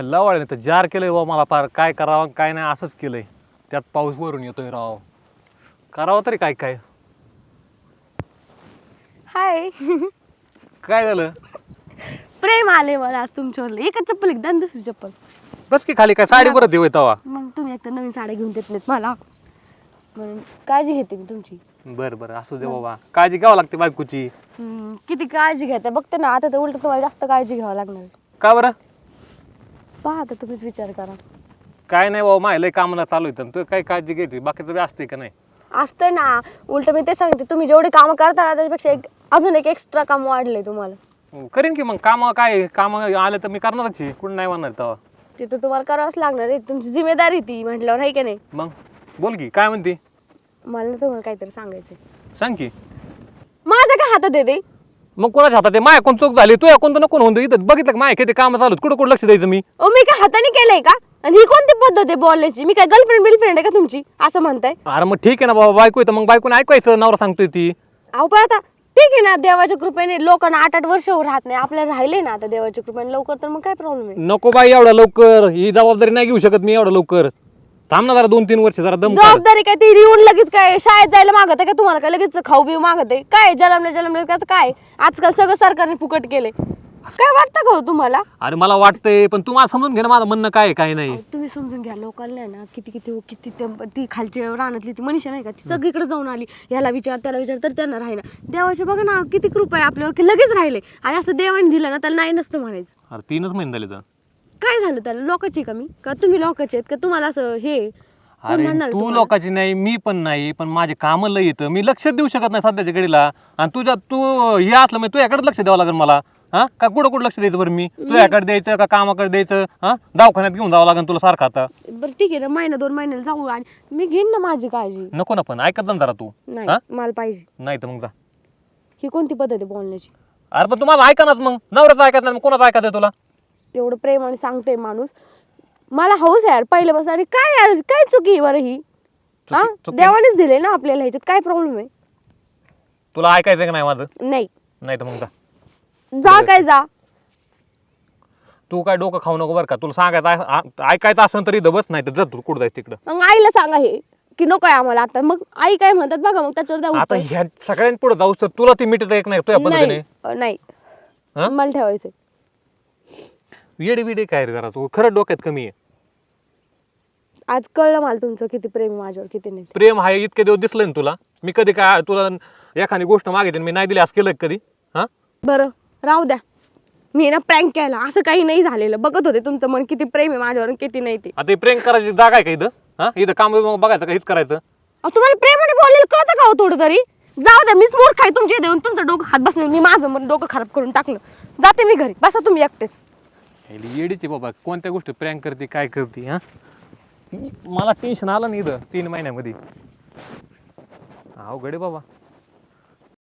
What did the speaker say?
लवाळ्याने तर जार केलंय बा मला पार. काय करावं काय नाही असंच केलंय. त्यात पाऊस वरून येतोय राव. करावं तरी काय काय. हाय. काय झालं? प्रेम आले मला आज तुमच्यावर एकच चप्पल एकदा आणि दुसरी चप्पल. बस की खाली काय साडी परत देऊ तवा. मग तुम्ही एक तर नवीन साड्या घेऊन देत नाहीत मला. म्हणून काळजी घेते मी तुमची. बरं बरं. असू दे बाबा. काळजी घ्यावं लागते बायकोची. हम्म, किती काळजी घेते. बघते ना आता तर उलट तुम्हाला जास्त काळजी घ्यावं लागणार. का बरं? पहा आता तुम्हीच विचार करा. काय नाही बाबा लय कामाला चालू आहे तू काय काळजी घेते बाकीचं बी असते का नाही? असतं ना. उलट मी ते सांगते तुम्ही जेवढे कामं करता ना त्याच्यापेक्षा एक अजून एक एक्स्ट्रा काम वाढले तुम्हाला. मग करीन की मग काम काय काम आलं तर मी करणारच आहे कुठं नाही म्हणणार तेव्हा. ते तर तुम्हाला करावंच लागणार आहे तुमची जिम्मेदारी ती म्हटल्यावर आहे का नाही? मग बोल की काय म्हणते? मला ना तुम्हाला काहीतरी सांगायचं सांग की. माझ्या काय हातात येते मग कोणाच्या हातात आहे? माय कोण चूक झाली? तू कोणतं नको होऊन इथं बघितलं का माय किती काम चालू आहेत, कुठं कुठं लक्ष द्यायचं मी? ओ मी काय हाताने केलंय का? आणि ही कोणती पद्धत आहे बोलण्याची मी काय गर्लफ्रेंड बिलफ्रेंड आहे का तुमची? असं म्हणताय. अरे मग ठीक आहे ना बाबा बायको तर मग बायकोने ऐकायचं नवरा सांगतोय ती. अहो पण आता ठीक आहे ना देवाच्या कृपेने लोकांना आठ आठ वर्ष राहत नाही. आपल्याला राहिले ना आता देवाच्या कृपेने. लवकर तर मग काय प्रॉब्लेम आहे? नको बाई एवढं लवकर. ही जबाबदारी नाही घेऊ शकत मी एवढं लवकर. थांब ना जरा दोन तीन वर्ष जरा दम काढ. जबाबदारी काय ती येऊन लगेच काय शाळेत जायला मागत आहे का तुम्हाला? काय लगेच खाऊ बिऊ मागत आहे? काय जलमले जलमले त्याचं काय आजकाल सगळं सरकारने फुकट केले काय वाटतं का हो तुम्हाला? अरे मला वाटतंय पण तू मला समजून घे ना माझं म्हणणं काय आहे, काय नाही. तुम्ही समजून घ्या लोकांना ना किती किती किती ते- ती खालची रानातली ती मनीषा नाही का ती सगळीकडे जाऊन आली. याला विचार त्याला विचार तर त्यांना राहिना. देवाचे बघा ना किती कृपा आहे आपल्यावर की लगेच राहिले. आणि असं देवाने दिलं ना त्याला नाही नसतं म्हणायचं. अरे तीनच महिने झाले तर. काय झालं त्याला? लोकांची का मी? का तुम्ही लोकांचे आहेत? का तुम्हाला असं हे कोण अरे म्हणणार तू तुम्हाला? लोकांची नाही मी पण नाही पण माझे कामं लय येतं मी लक्ष देऊ शकत नाही सध्याच्या घडीला. आणि तुझ्या तू हे असलं म्हणजे तुझ्याकडे लक्ष द्यावं लागेल मला. हा? का कुठं कुठं लक्ष द्यायचं बरं मी? तुझ्याकडे द्यायचं का कामाकडे द्यायचं? हा? दवाखान्यात घेऊन जावं लागेल तुला सारखं आता. बरं ठीक आहे ना महिना दोन महिन्याला जाऊ आणि मी घेईन ना माझी काळजी. नको ना पण ऐकत जा ना जरा तू. नाही मला पाहिजे. नाही तर मग जा. ही कोणती पद्धत आहे बोलण्याची? अरे पण तुम्हाला ऐका मग. नवऱ्याचं ऐकत नाही मग कोणाचं ऐकत आहे तुला? एवढं प्रेमाने सांगते माणूस. मला हौस आहे यार पहिल्यापासून. आणि काय यार काय चुकी आहे बरं ही? हा? चुकी- देवानेच दिले ना आपल्याला ह्याच्यात. काय प्रॉब्लेम आहे? तुला ऐकायचं का नाही माझं? नाही. नाही तर मग जा. जा काय जा. तू काय डोकं खाऊ नको बरं का? तुला सांगायचं आहे- आ- ऐकायचं असेल तरी इथं बस नाही तर जा तू. कुठं जायचं तिकडं? मग आईला सांगा हे की नको आहे आम्हाला आता. मग आई काय म्हणतात बघा मग त्याच्यावर द्या आता उत्तर. ह्या सगळ्यांनी पुढे जाऊस तर तुला ती मिटत एक नाही तुझ्या पद्धतीने? नाही अ, नाही. हा? मला ठेवायचं येडी बिडी काय रे जरा तू? खरं डोक्यात कमी आहे. आज कळलं मला तुमचं किती प्रेम आहे माझ्यावर किती नाही. प्रेम आहे इतके दिवस दिसलं ना तुला? मी कधी काय तुला एखादी गोष्ट मागितली आणि मी नाही दिली असं केलं का कधी? हा? बरं राहू द्या. मी ना प्रँक केला असं काही नाही झालेलं. बघत होते तुमचं मन किती प्रेम आहे माझ्यावर आणि किती नाही ते. आता हे प्रेम करायची जागा आहे का इथं? हा? इथं काम बिम बघायचं का? हेच करायचं? अहो, तुम्हाला प्रेमाने बोललेलं कळतं का हो थोडं तरी? जाऊ द्या मीच मूर्ख आहे तुमच्या देऊन तुमचं डोकं खात बसलं मी माझं मन डोकं खराब करून टाकलं. जाते मी घरी बसा तुम्ही एकटेच. येडीचे बाबा. कोणत्या गोष्टी प्रँक करते काय करते हा? मला टेन्शन आलं नाही इथं तीन महिन्यामध्ये. अवघड आहे बाबा.